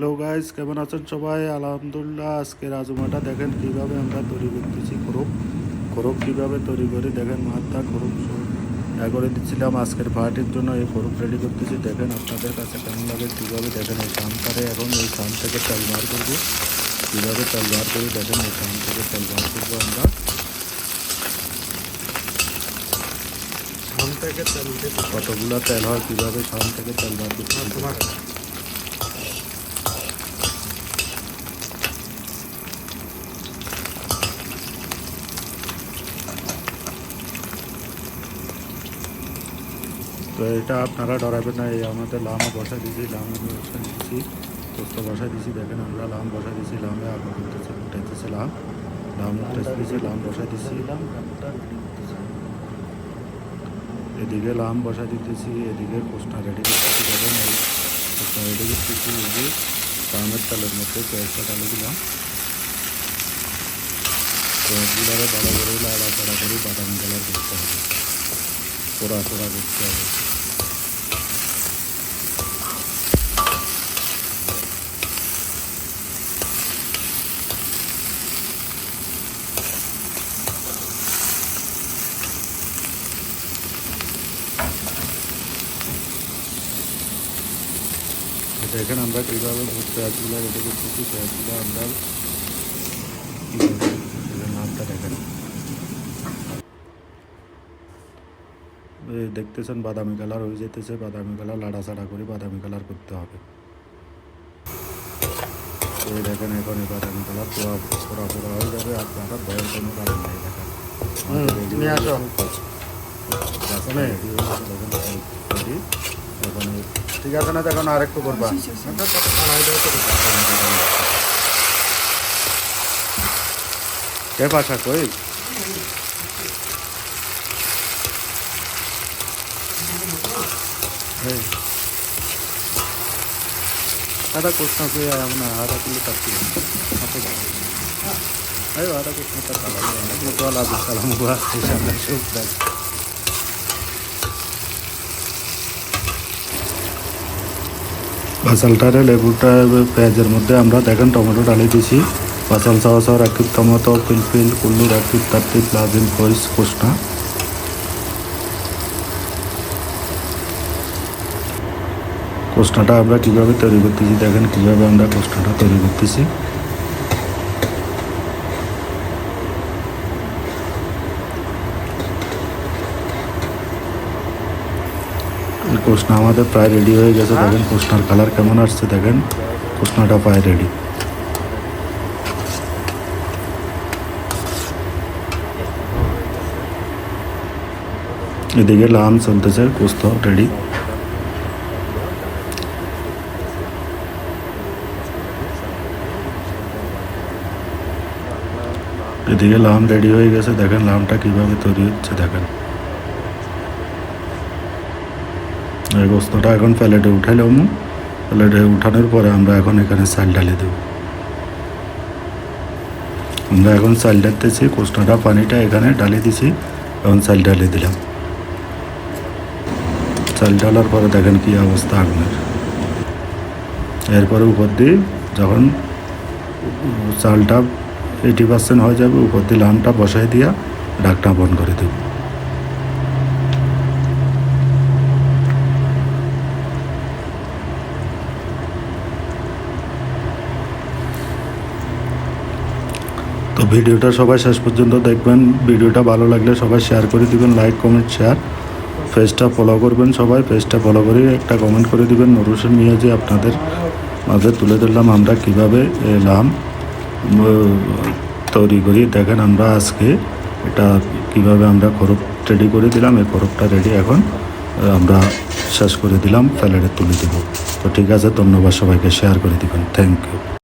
Hello guys কেমন আছেন সবাই? আলহামদুলিল্লাহ, আজকে রাজুমাটা দেখেন কীভাবে আমরা তৈরি করতেছি খরক খরক কীভাবে তৈরি করি দেখেন, মাথা খরক ইয়া করে দিচ্ছিলাম আজকের পার্টির জন্য, এই খরক রেডি করতেছি। দেখেন আপনাদের কাছে কেমন লাগে কীভাবে দেখেন এই সামটারে এখন, এই সাম থেকে তেল বার করব। কীভাবে তেল বার করি দেখেন, এই সাম থেকে তেল বার করব আমরা। সাম থেকে তেল কতগুলো তেল হয়, কীভাবে সাম থেকে তেল বার করতে তো এটা আপনারা ডরাবেন না, এই আমাদের লামা বসা দিয়েছি, লামা বসা দিয়েছি, পোস্ত বসা দিয়েছি, দেখেন আমরা লাম বসা দিয়েছি, লামে আগুন উঠতেছে, উঠাইতেছে লাম লাম উঠতেছে দিয়েছি লাম বসা দিয়েছি। এদিকে লাম বসা দিতেছি, এদিকে কোষ্টা রেডি করতেছি, দেখেন এই কোষ্টা রেডি করতেছি, এই যে লামের তালের মধ্যে পেঁয়াজটা ঢালে দিলাম। পেঁয়াজগুলারে ভালো করে লাড়া চাড়া করে বাদামি কালার করতে হবে। পোড়া পোড়া করতে হবে। দেখেন আমরা কীভাবে পেঁয়াজগুলো রেডি করতেছি পেঁয়াজগুলো আমরা নামটা দেখেন দেখতেছেন বাদামি কালার হয়ে যেতেছে বাদামি কালার লাড়া ছাড়া করে বাদামি কালার করতে হবে। এই দেখেন এখন এই বাদামি কালার পোড়া পোড়া পোড়া হয়ে যাবে আপনারা ভয়ের কোনো কারণ নেই দেখেন। ঠিক আছে না তখন আরেকটু করবা কে পাশা কই আধা কোষ্টা কই আমরা আধা কিলো কাটছি আধা কোষ্টা কালা সালাম বাসালটারে লেবুটা পেঁয়াজের মধ্যে আমরা দেখেন টমেটো ডালি দিছি। বাসাল সহ সহ রাখি টমেটো পিলপিল কুল্লু রাখি, তারটি প্লাজিন ফরিস কোষ্টা। কোষ্টাটা আমরা কীভাবে তৈরি করতেছি, দেখেন কীভাবে আমরা কোষ্টাটা তৈরি করতেছি। কোষ্টা আমাদের প্রায় রেডি হয়ে গেছে। দেখেন কোষ্টার কালার কেমন আসছে দেখেন। কোষ্টাটা প্রায় রেডি এদিকে লাম চলতেছে কোস্ত রেডি এদিকে লাম রেডি হয়ে গেছে দেখেন লামটা কীভাবে তৈরি হচ্ছে দেখেন এই গোস্তটা এখন প্যালেটে উঠাইলাম প্যালেটে উঠানোর পরে আমরা এখন এখানে চাল ঢালে দেব। আমরা এখন চাল ঢালতেছি কোষ্টাটা পানিটা এখানে ঢালে দিছি, এখন চাল ঢালে দিলাম। চাল ঢালার পরে দেখেন কি অবস্থা আগুনের এরপরে উপর দিয়ে যখন চালটা এইটি পার্সেন্ট হয়ে যাবে, উপর দিয়ে লামটা বসাই দিয়া ডাকটা বন্ধ করে দেব। তো ভিডিওটা সবাই শেষ পর্যন্ত দেখবেন। ভিডিওটা ভালো লাগলে সবাই শেয়ার করে দিবেন লাইক কমেন্ট শেয়ার পেজটা ফলো করবেন সবাই পেজটা ফলো করে একটা কমেন্ট করে দিবেন। নরুসেন নিয়ে যে আপনাদের মাঝে তুলে ধরলাম, আমরা কীভাবে এলাম তৈরি করি। দেখেন আমরা আজকে এটা কীভাবে আমরা খরচ রেডি করে দিলাম। এই খরচটা রেডি এখন আমরা শেষ করে দিলাম প্যালেটে তুলে দেবো। তো ঠিক আছে, ধন্যবাদ সবাইকে শেয়ার করে দিবেন। Thank you